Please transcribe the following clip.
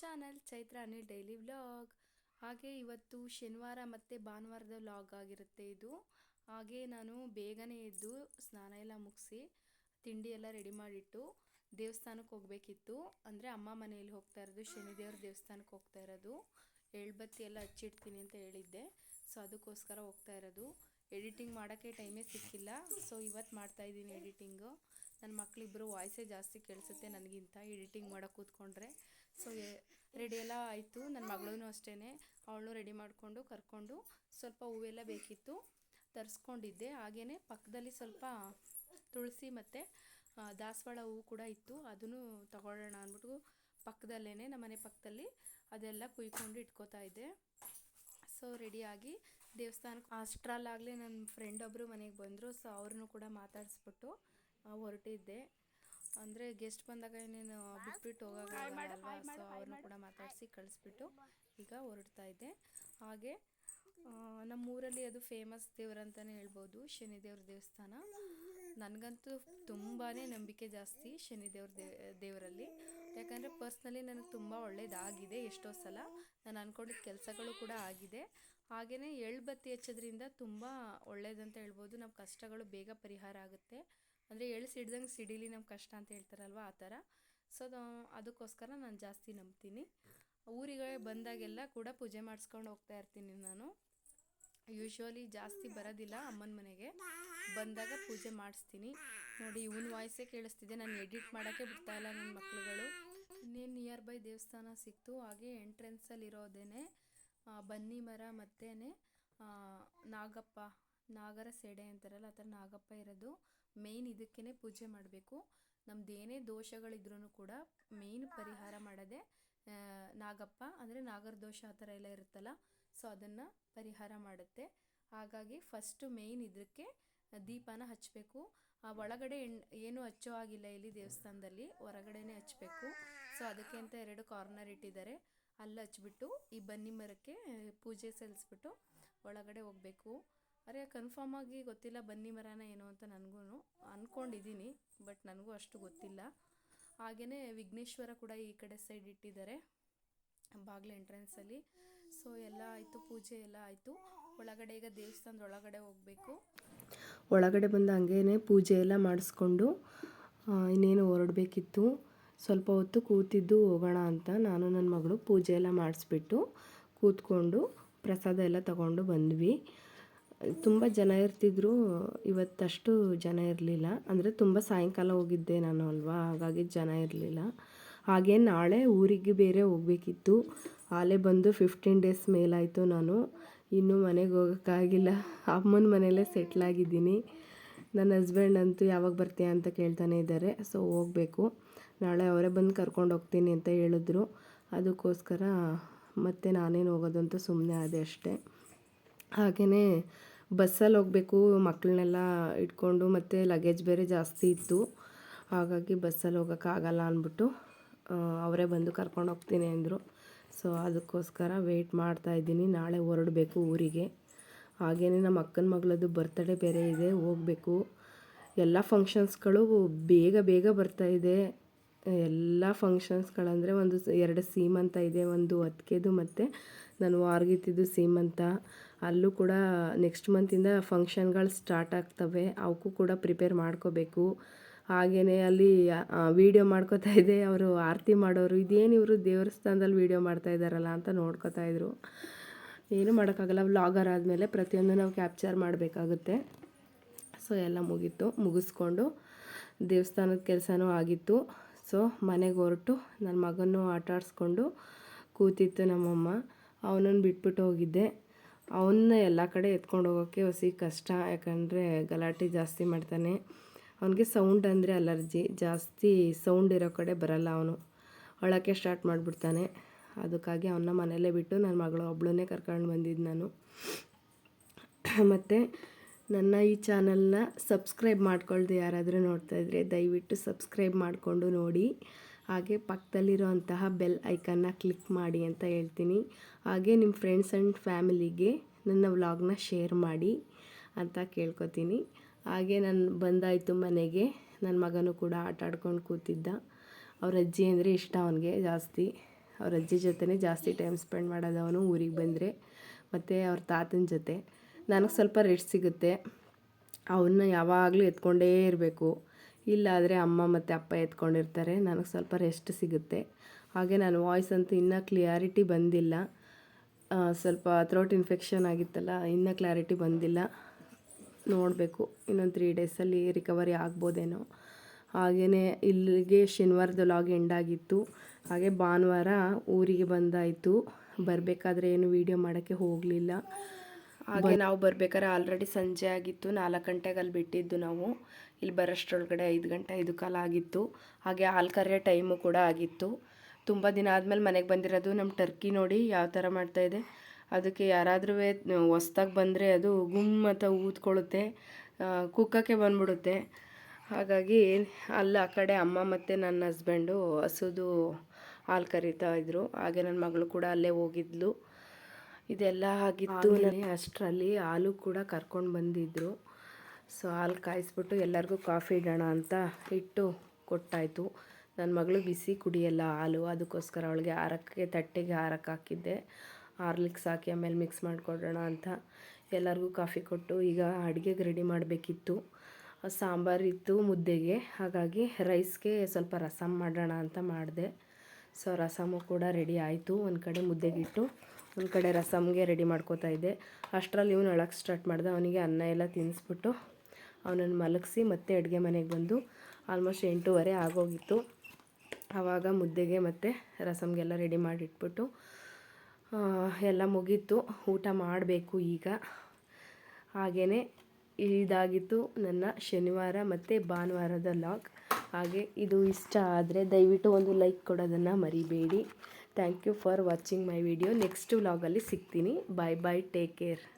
Channel Chaitra Anil daily vlog. ಹಾಗೆ ಇವತ್ತು ಶನಿವಾರ ಮತ್ತು ಭಾನುವಾರದ ವ್ಲಾಗ್ ಆಗಿರುತ್ತೆ ಇದು. ಹಾಗೆ ನಾನು ಬೇಗನೆ ಎದ್ದು ಸ್ನಾನ ಎಲ್ಲ ಮುಗಿಸಿ ತಿಂಡಿ ಎಲ್ಲ ರೆಡಿ ಮಾಡಿಟ್ಟು ದೇವಸ್ಥಾನಕ್ಕೆ ಹೋಗಬೇಕಿತ್ತು. ಅಂದರೆ ಅಮ್ಮ ಮನೆಯಲ್ಲಿ ಹೋಗ್ತಾ ಇರೋದು, ಶನಿದೇವ್ರ ದೇವಸ್ಥಾನಕ್ಕೆ ಹೋಗ್ತಾ ಇರೋದು. ಎಳ್ಬತ್ತಿ ಎಲ್ಲ ಹಚ್ಚಿಡ್ತೀನಿ ಅಂತ ಹೇಳಿದ್ದೆ. ಸೊ ಅದಕ್ಕೋಸ್ಕರ ಹೋಗ್ತಾ ಇರೋದು. ಎಡಿಟಿಂಗ್ ಮಾಡೋಕ್ಕೆ ಟೈಮೇ ಸಿಕ್ಕಿಲ್ಲ. ಸೊ ಇವತ್ತು ಮಾಡ್ತಾ ಇದ್ದೀನಿ ಎಡಿಟಿಂಗು. ನನ್ನ ಮಕ್ಕಳಿಬ್ಬರು ವಾಯ್ಸೇ ಜಾಸ್ತಿ ಕೇಳಿಸುತ್ತೆ ನನಗಿಂತ. ಎಡಿಟಿಂಗ್ ಮಾಡೋಕ್ಕೆ ಕೂತ್ಕೊಂಡ್ರೆ ಸೊ ರೆಡಿ ಎಲ್ಲ ಆಯಿತು. ನನ್ನ ಮಗಳೂ ಅಷ್ಟೇ ಅವಳು ರೆಡಿ ಮಾಡಿಕೊಂಡು ಕರ್ಕೊಂಡು ಸ್ವಲ್ಪ ಹೂವೆಲ್ಲ ಬೇಕಿತ್ತು ತರಿಸ್ಕೊಂಡಿದ್ದೆ. ಹಾಗೇ ಪಕ್ಕದಲ್ಲಿ ಸ್ವಲ್ಪ ತುಳಸಿ ಮತ್ತು ದಾಸವಾಳ ಹೂವು ಕೂಡ ಇತ್ತು. ಅದನ್ನು ತಗೊಳ್ಳೋಣ ಅಂದ್ಬಿಟ್ಟು ಪಕ್ಕದಲ್ಲೇ ನಮ್ಮ ಮನೆ ಪಕ್ಕದಲ್ಲಿ ಅದೆಲ್ಲ ಕುಯ್ಕೊಂಡು ಇಟ್ಕೋತಾ ಇದ್ದೆ. ಸೊ ರೆಡಿಯಾಗಿ ದೇವಸ್ಥಾನಕ್ಕೆ ಅಷ್ಟರಲ್ಲಾಗಲೇ ನನ್ನ ಫ್ರೆಂಡ್ ಒಬ್ಬರು ಮನೆಗೆ ಬಂದರು. ಸೊ ಅವ್ರನ್ನೂ ಕೂಡ ಮಾತಾಡಿಸ್ಬಿಟ್ಟು ಹೊರಟಿದ್ದೆ. ಅಂದರೆ ಗೆಸ್ಟ್ ಬಂದಾಗ ಏನೇನು ಬಿಟ್ಬಿಟ್ಟು ಹೋಗೋಕ್ಕಾಗಲ್ವಾ ಸೊ ಅವ್ರನ್ನ ಕೂಡ ಮಾತಾಡಿಸಿ ಕಳಿಸ್ಬಿಟ್ಟು ಈಗ ಹೊರಡ್ತಾ ಇದ್ದೆ. ಹಾಗೆ ನಮ್ಮ ನಮ್ಮೂರಲ್ಲಿ ಅದು ಫೇಮಸ್ ದೇವ್ರಂತಲೇ ಹೇಳ್ಬೋದು ಶನಿದೇವ್ರ ದೇವಸ್ಥಾನ. ನನಗಂತೂ ತುಂಬಾ ನಂಬಿಕೆ ಜಾಸ್ತಿ ಶನಿದೇವ್ರ ದೇ ದೇವರಲ್ಲಿ. ಯಾಕಂದರೆ ಪರ್ಸ್ನಲಿ ನನಗೆ ತುಂಬ ಒಳ್ಳೇದಾಗಿದೆ ಎಷ್ಟೋ ಸಲ. ನಾನು ಅಂದ್ಕೊಂಡಿದ್ದ ಕೆಲಸಗಳು ಕೂಡ ಆಗಿದೆ. ಹಾಗೆಯೇ ಎಳ್ಬತ್ತಿ ಹಚ್ಚೋದ್ರಿಂದ ತುಂಬ ಒಳ್ಳೇದಂತ ಹೇಳ್ಬೋದು. ನಮ್ಮ ಕಷ್ಟಗಳು ಬೇಗ ಪರಿಹಾರ ಆಗುತ್ತೆ. ಅಂದರೆ ಎಳ್ಳು ಸಿಡ್ದಂಗೆ ಸಿಡಿಲಿ ನಮ್ಮ ಕಷ್ಟ ಅಂತ ಹೇಳ್ತಾರಲ್ವ ಆ ಥರ ಸೊ ಅದಕ್ಕೋಸ್ಕರ ನಾನು ಜಾಸ್ತಿ ನಂಬ್ತೀನಿ. ಊರಿಗೆ ಬಂದಾಗೆಲ್ಲ ಕೂಡ ಪೂಜೆ ಮಾಡಿಸ್ಕೊಂಡು ಹೋಗ್ತಾ ಇರ್ತೀನಿ ನಾನು. ಯೂಶ್ವಲಿ ಜಾಸ್ತಿ ಬರೋದಿಲ್ಲ ಅಮ್ಮನ ಮನೆಗೆ. ಬಂದಾಗ ಪೂಜೆ ಮಾಡಿಸ್ತೀನಿ. ನೋಡಿ, ಇವನ್ ವಾಯ್ಸೇ ಕೇಳಿಸ್ತಿದೆ. ನಾನು ಎಡಿಟ್ ಮಾಡೋಕ್ಕೆ ಬಿಡ್ತಾ ಇಲ್ಲ ನನ್ನ ಮಕ್ಕಳುಗಳು ಇನ್ನೇನು ನಿಯರ್ ಬೈ ದೇವಸ್ಥಾನ ಸಿಕ್ತು. ಹಾಗೆ ಎಂಟ್ರೆನ್ಸಲ್ಲಿರೋದೇನೆ ಬನ್ನಿ ಮರ ಮತ್ತೇನೆ ನಾಗಪ್ಪ ನಾಗರ ಸೆಡೆ ಅಂತಾರಲ್ಲ, ಆ ಥರ ನಾಗಪ್ಪ ಇರೋದು. ಮೇಯ್ನ್ ಇದಕ್ಕೇ ಪೂಜೆ ಮಾಡಬೇಕು. ನಮ್ದು ಏನೇ ದೋಷಗಳಿದ್ರೂ ಕೂಡ ಮೇಯ್ನ್ ಪರಿಹಾರ ಮಾಡೋದೇ ನಾಗಪ್ಪ ಅಂದರೆ ನಾಗರ ದೋಷ ಆ ಥರ ಎಲ್ಲ ಇರುತ್ತಲ್ಲ ಸೊ ಅದನ್ನು ಪರಿಹಾರ ಮಾಡುತ್ತೆ. ಹಾಗಾಗಿ ಫಸ್ಟು ಮೇಯ್ನ್ ಇದಕ್ಕೆ ದೀಪನ ಹಚ್ಚಬೇಕು ಆ ಒಳಗಡೆ ಏನು ಹಚ್ಚೋ ಆಗಿಲ್ಲ ಇಲ್ಲಿ ದೇವಸ್ಥಾನದಲ್ಲಿ, ಹೊರಗಡೆನೇ ಹಚ್ಚಬೇಕು ಸೊ ಅದಕ್ಕೆ ಅಂತ ಎರಡು ಕಾರ್ನರ್ ಇಟ್ಟಿದ್ದಾರೆ. ಅಲ್ಲಿ ಹಚ್ಬಿಟ್ಟು ಈ ಬನ್ನಿ ಮರಕ್ಕೆ ಪೂಜೆ ಸಲ್ಲಿಸ್ಬಿಟ್ಟು ಒಳಗಡೆ ಹೋಗಬೇಕು. ಅರೆ ಕನ್ಫರ್ಮ್ ಆಗಿ ಗೊತ್ತಿಲ್ಲ, ಬನ್ನಿ ಮರನ ಏನು ಅಂತ ನನಗೂ ಅಂದ್ಕೊಂಡಿದ್ದೀನಿ ಬಟ್ ನನಗೂ ಅಷ್ಟು ಗೊತ್ತಿಲ್ಲ. ಹಾಗೆಯೇ ವಿಘ್ನೇಶ್ವರ ಕೂಡ ಈ ಕಡೆ ಸೈಡ್ ಇಟ್ಟಿದ್ದಾರೆ, ಬಾಗಿಲು ಎಂಟ್ರೆನ್ಸಲ್ಲಿ ಸೊ ಎಲ್ಲ ಆಯಿತು, ಪೂಜೆ ಎಲ್ಲ ಆಯಿತು. ಒಳಗಡೆ ಈಗ ದೇವಸ್ಥಾನದ ಒಳಗಡೆ ಹೋಗಬೇಕು. ಒಳಗಡೆ ಬಂದು ಹಂಗೇನೆ ಪೂಜೆ ಎಲ್ಲ ಮಾಡಿಸ್ಕೊಂಡು ಇನ್ನೇನು ಹೊರಡಬೇಕಿತ್ತು. ಸ್ವಲ್ಪ ಹೊತ್ತು ಕೂತಿದ್ದು ಹೋಗೋಣ ಅಂತ ನಾನು ನನ್ನ ಮಗಳು ಪೂಜೆ ಎಲ್ಲ ಮಾಡಿಸ್ಬಿಟ್ಟು ಕೂತ್ಕೊಂಡು ಪ್ರಸಾದ ಎಲ್ಲ ತಗೊಂಡು ಬಂದ್ವಿ. ತುಂಬ ಜನ ಇರ್ತಿದ್ರು, ಇವತ್ತಷ್ಟು ಜನ ಇರಲಿಲ್ಲ. ಅಂದರೆ ತುಂಬ ಸಾಯಂಕಾಲ ಹೋಗಿದ್ದೆ ನಾನು ಅಲ್ವಾ, ಹಾಗಾಗಿ ಜನ ಇರಲಿಲ್ಲ. ಹಾಗೆ ನಾಳೆ ಊರಿಗೆ ಬೇರೆ ಹೋಗಬೇಕಿತ್ತು. ಆಲೇ ಬಂದು ಫಿಫ್ಟೀನ್ ಡೇಸ್ ಮೇಲಾಯಿತು ನಾನು. ಇನ್ನೂ ಮನೆಗೆ ಹೋಗೋಕ್ಕಾಗಿಲ್ಲ. ಅಮ್ಮನ ಮನೆಯಲ್ಲೇ ಸೆಟ್ಲಾಗಿದ್ದೀನಿ ನನ್ನ ಹಸ್ಬೆಂಡ್ ಅಂತೂ ಯಾವಾಗ ಬರ್ತೀಯ ಅಂತ ಕೇಳ್ತಾನೆ ಇದ್ದಾರೆ. ಸೊ ಹೋಗಬೇಕು. ನಾಳೆ ಅವರೇ ಬಂದು ಕರ್ಕೊಂಡು ಹೋಗ್ತೀನಿ ಅಂತ ಹೇಳಿದ್ರು. ಅದಕ್ಕೋಸ್ಕರ ಮತ್ತೆ ನಾನೇನು ಹೋಗೋದಂತೂ ಸುಮ್ಮನೆ ಆದೆ ಅಷ್ಟೇ. ಹಾಗೆಯೇ ಬಸ್ಸಲ್ಲಿ ಹೋಗಬೇಕು ಮಕ್ಕಳನ್ನೆಲ್ಲ ಇಟ್ಕೊಂಡು ಮತ್ತು ಲಗೇಜ್ ಬೇರೆ ಜಾಸ್ತಿ ಇತ್ತು. ಹಾಗಾಗಿ ಬಸ್ಸಲ್ಲಿ ಹೋಗೋಕ್ಕಾಗಲ್ಲ ಅಂದ್ಬಿಟ್ಟು ಅವರೇ ಬಂದು ಕರ್ಕೊಂಡು ಹೋಗ್ತೀನಿ ಅಂದರು. ಸೊ ಅದಕ್ಕೋಸ್ಕರ ವೆಯ್ಟ್ ಮಾಡ್ತಾ ಇದ್ದೀನಿ. ನಾಳೆ ಹೊರಡಬೇಕು ಊರಿಗೆ. ಹಾಗೇ ನಮ್ಮ ಅಕ್ಕನ ಮಗಳದ್ದು ಬರ್ತಡೇ ಬೇರೆ ಇದೆ, ಹೋಗಬೇಕು. ಎಲ್ಲ ಫಂಕ್ಷನ್ಸ್ಗಳು ಬೇಗ ಬೇಗ ಬರ್ತಾ ಇದೆ. ಎಲ್ಲ ಫಂಕ್ಷನ್ಸ್ಗಳಂದರೆ ಒಂದು ಎರಡು ಸೀಮಂತ ಇದೆ, ಒಂದು ಅತ್ತಿಗೆದು ಮತ್ತು ನಾನು ವಾರ್ಗಿತ್ತಿದ್ದು ಸೀಮಂತ. ಅಲ್ಲೂ ಕೂಡ ನೆಕ್ಸ್ಟ್ ಮಂತಿಂದ ಫಂಕ್ಷನ್ಗಳು ಸ್ಟಾರ್ಟ್ ಆಗ್ತವೆ. ಅವಕ್ಕೂ ಕೂಡ ಪ್ರಿಪೇರ್ ಮಾಡ್ಕೋಬೇಕು. ಹಾಗೆಯೇ ಅಲ್ಲಿ ವೀಡಿಯೋ ಮಾಡ್ಕೋತಾ ಇದೆ. ಅವರು ಆರತಿ ಮಾಡೋರು. ಇದೇನು ಇವರು ದೇವಸ್ಥಾನದಲ್ಲಿ ವೀಡಿಯೋ ಮಾಡ್ತಾ ಇದ್ದಾರಲ್ಲ ಅಂತ ನೋಡ್ಕೋತಾ ಇದ್ರು. ಏನು ಮಾಡೋಕ್ಕಾಗಲ್ಲ. ವ್ಲಾಗರ್ ಆದಮೇಲೆ ಪ್ರತಿಯೊಂದು ನಾವು ಕ್ಯಾಪ್ಚರ್ ಮಾಡಬೇಕಾಗುತ್ತೆ. ಸೊ ಎಲ್ಲ ಮುಗೀತು, ಮುಗಿಸ್ಕೊಂಡು ದೇವಸ್ಥಾನದ ಕೆಲಸನೂ ಆಗಿತ್ತು. ಸೊ ಮನೆಗೆ ಹೊರಟು ನನ್ನ ಮಗನೂ ಆಟ ಆಡಿಸ್ಕೊಂಡು ಕೂತಿತ್ತು ನಮ್ಮಮ್ಮ. ಅವನನ್ನು ಬಿಟ್ಬಿಟ್ಟು ಹೋಗಿದ್ದೆ. ಅವನ್ನ ಎಲ್ಲ ಕಡೆ ಎತ್ಕೊಂಡು ಹೋಗೋಕ್ಕೆ ಹೊಸಿ ಕಷ್ಟ, ಯಾಕಂದರೆ ಗಲಾಟೆ ಜಾಸ್ತಿ ಮಾಡ್ತಾನೆ. ಅವನಿಗೆ ಸೌಂಡ್ ಅಂದರೆ ಅಲರ್ಜಿ. ಜಾಸ್ತಿ ಸೌಂಡ್ ಇರೋ ಕಡೆ ಬರಲ್ಲ ಅವನು. ಅಳೋಕ್ಕೆ ಸ್ಟಾರ್ಟ್ ಮಾಡಿಬಿಡ್ತಾನೆ. ಅದಕ್ಕಾಗಿ ಅವನ್ನ ಮನೆಯಲ್ಲೇ ಬಿಟ್ಟು ನನ್ನ ಮಗಳು ಒಬ್ಬಳನ್ನೇ ಕರ್ಕೊಂಡು ಬಂದಿದ್ದು ನಾನು. ಮತ್ತು ನನ್ನ ಈ ಚಾನಲ್ನ ಸಬ್ಸ್ಕ್ರೈಬ್ ಮಾಡ್ಕೊಳ್ದೆ ಯಾರಾದರೂ ನೋಡ್ತಾ ಇದ್ದರೆ ದಯವಿಟ್ಟು ಸಬ್ಸ್ಕ್ರೈಬ್ ಮಾಡಿಕೊಂಡು ನೋಡಿ. ಹಾಗೆ ಪಕ್ಕದಲ್ಲಿರುವಂತಹ ಬೆಲ್ ಐಕನ್ನ ಕ್ಲಿಕ್ ಮಾಡಿ ಅಂತ ಹೇಳ್ತೀನಿ. ಹಾಗೆ ನಿಮ್ಮ ಫ್ರೆಂಡ್ಸ್ ಆ್ಯಂಡ್ ಫ್ಯಾಮಿಲಿಗೆ ನನ್ನ ವ್ಲಾಗ್ನ ಶೇರ್ ಮಾಡಿ ಅಂತ ಕೇಳ್ಕೊತೀನಿ. ಹಾಗೆ ನಾನು ಬಂದಾಯಿತು ಮನೆಗೆ. ನನ್ನ ಮಗನೂ ಕೂಡ ಆಟ ಆಡ್ಕೊಂಡು ಕೂತಿದ್ದ. ಅವ್ರ ಅಜ್ಜಿ ಅಂದರೆ ಇಷ್ಟ ಅವನಿಗೆ ಜಾಸ್ತಿ. ಅವ್ರ ಅಜ್ಜಿ ಜೊತೆನೇ ಜಾಸ್ತಿ ಟೈಮ್ ಸ್ಪೆಂಡ್ ಮಾಡೋದು ಅವನು ಊರಿಗೆ ಬಂದರೆ. ಮತ್ತು ಅವ್ರ ತಾತನ ಜೊತೆ. ನನಗೆ ಸ್ವಲ್ಪ ರೆಸ್ಟ್ ಸಿಗುತ್ತೆ. ಅವನ್ನ ಯಾವಾಗಲೂ ಎತ್ಕೊಂಡೇ ಇರಬೇಕು. ಇಲ್ಲಾದರೆ ಅಮ್ಮ ಮತ್ತು ಅಪ್ಪ ಎತ್ಕೊಂಡಿರ್ತಾರೆ. ನನಗೆ ಸ್ವಲ್ಪ ರೆಸ್ಟ್ ಸಿಗುತ್ತೆ. ಹಾಗೆ ನನ್ನ ವಾಯ್ಸ್ ಅಂತೂ ಇನ್ನೂ ಕ್ಲಿಯಾರಿಟಿ ಬಂದಿಲ್ಲ. ಸ್ವಲ್ಪ ಥ್ರೋಟ್ ಇನ್ಫೆಕ್ಷನ್ ಆಗಿತ್ತಲ್ಲ, ಇನ್ನೂ ಕ್ಲಾರಿಟಿ ಬಂದಿಲ್ಲ. ನೋಡಬೇಕು, ಇನ್ನೊಂದು ತ್ರೀ ಡೇಸಲ್ಲಿ ರಿಕವರಿ ಆಗ್ಬೋದೇನೋ. ಹಾಗೆಯೇ ಇಲ್ಲಿಗೆ ಶನಿವಾರದ ಲಾಗ್ ಎಂಡ್ ಆಗಿತ್ತು. ಹಾಗೆ ಭಾನುವಾರ ಊರಿಗೆ ಬಂದಾಯಿತು. ಬರಬೇಕಾದ್ರೆ ಏನು ವೀಡಿಯೋ ಮಾಡೋಕ್ಕೆ ಹೋಗಲಿಲ್ಲ. ಹಾಗೆ ನಾವು ಬರ್ಬೇಕಾದ್ರೆ ಆಲ್ರೆಡಿ ಸಂಜೆ ಆಗಿತ್ತು ನಾಲ್ಕು ಗಂಟೆಗೆ ಅಲ್ಲಿ ಬಿಟ್ಟಿದ್ದು ನಾವು. ಇಲ್ಲಿ ಬರೋಷ್ಟರೊಳಗಡೆ ಐದು ಗಂಟೆ ಐದು ಕಾಲ ಆಗಿತ್ತು. ಹಾಗೆ ಹಾಲು ಕರೆಯೋ ಟೈಮು ಕೂಡ ಆಗಿತ್ತು. ತುಂಬ ದಿನ ಆದಮೇಲೆ ಮನೆಗೆ ಬಂದಿರೋದು ನಮ್ಮ ಟರ್ಕಿ ನೋಡಿ ಯಾವ ಥರ ಮಾಡ್ತಾಯಿದೆ ಅದಕ್ಕೆ ಯಾರಾದರೂ ಹೊಸ್ದಾಗಿ ಬಂದರೆ ಅದು ಗುಮ್ ಅಂತ ಊದ್ಕೊಳ್ಳುತ್ತೆ ಕುಕ್ಕಕ್ಕೆ ಬಂದ್ಬಿಡುತ್ತೆ. ಹಾಗಾಗಿ ಅಲ್ಲಿ ಆ ಕಡೆ ಅಮ್ಮ ಮತ್ತು ನನ್ನ ಹಸ್ಬೆಂಡು ಹಸುದು ಹಾಲು ಕರಿತಾ ಇದ್ದರು ಹಾಗೆ ನನ್ನ ಮಗಳು ಕೂಡ ಅಲ್ಲೇ ಹೋಗಿದ್ಲು. ಇದೆಲ್ಲ ಆಗಿತ್ತು ಅಷ್ಟರಲ್ಲಿ ಹಾಲು ಕೂಡ ಕರ್ಕೊಂಡು ಬಂದಿದ್ದರು ಸೊ ಹಾಲು ಕಾಯಿಸ್ಬಿಟ್ಟು ಎಲ್ಲರಿಗೂ ಕಾಫಿ ಇಡೋಣ ಅಂತ ಇಟ್ಟು ಕೊಟ್ಟಾಯಿತು. ನನ್ನ ಮಗಳು ಬಿಸಿ ಕುಡಿಯಲ್ಲ ಹಾಲು ಅದಕ್ಕೋಸ್ಕರ ಅವಳಿಗೆ ಆರಕ್ಕೆ ತಟ್ಟೆಗೆ ಆರಕ್ಕೆ ಹಾಕಿದ್ದೆ. ಹಾರ್ಲಿಕ್ಸ್ ಹಾಕಿ ಆಮೇಲೆ ಮಿಕ್ಸ್ ಮಾಡಿಕೊಡೋಣ ಅಂತ ಎಲ್ಲರಿಗೂ ಕಾಫಿ ಕೊಟ್ಟು ಈಗ ಅಡುಗೆಗೆ ರೆಡಿ ಮಾಡಬೇಕಿತ್ತು. ಸಾಂಬಾರಿತ್ತು ಮುದ್ದೆಗೆ ಹಾಗಾಗಿ ರೈಸ್ಗೆ ಸ್ವಲ್ಪ ರಸಮ್ ಮಾಡೋಣ ಅಂತ ಮಾಡಿದೆ. ಸೊ ರಸಮು ಕೂಡ ರೆಡಿ ಆಯಿತು. ಒಂದು ಕಡೆ ಮುದ್ದೆಗಿಟ್ಟು ಒಂದು ಕಡೆ ರಸಮ್ಗೆ ರೆಡಿ ಮಾಡ್ಕೋತಾ ಇದ್ದೆ. ಅಷ್ಟರಲ್ಲಿ ಇವನು ಅಳಕ್ಕೆ ಸ್ಟಾರ್ಟ್ ಮಾಡಿದೆ. ಅವನಿಗೆ ಅನ್ನ ಎಲ್ಲ ತಿನ್ನಿಸ್ಬಿಟ್ಟು ಅವನನ್ನು ಮಲಗಿಸಿ ಮತ್ತೆ ಅಡುಗೆ ಮನೆಗೆ ಬಂದು ಆಲ್ಮೋಸ್ಟ್ ಎಂಟೂವರೆ ಆಗೋಗಿತ್ತು. ಆವಾಗ ಮುದ್ದೆಗೆ ಮತ್ತು ರಸಮ್ಗೆಲ್ಲ ರೆಡಿ ಮಾಡಿಟ್ಬಿಟ್ಟು ಎಲ್ಲ ಮುಗೀತು. ಊಟ ಮಾಡಬೇಕು ಈಗ. ಹಾಗೆಯೇ ಇದಾಗಿತ್ತು ನನ್ನ ಶನಿವಾರ ಮತ್ತು ಭಾನುವಾರದ ಲಾಗ್. ಹಾಗೆ ಇದು ಇಷ್ಟ ಆದರೆ ದಯವಿಟ್ಟು ಒಂದು ಲೈಕ್ ಕೊಡೋದನ್ನು ಮರಿಬೇಡಿ. Thank you for watching my video. Next ವ್ಲಾಗಲ್ಲಿ ಸಿಗ್ತೀನಿ. Bye bye, take care.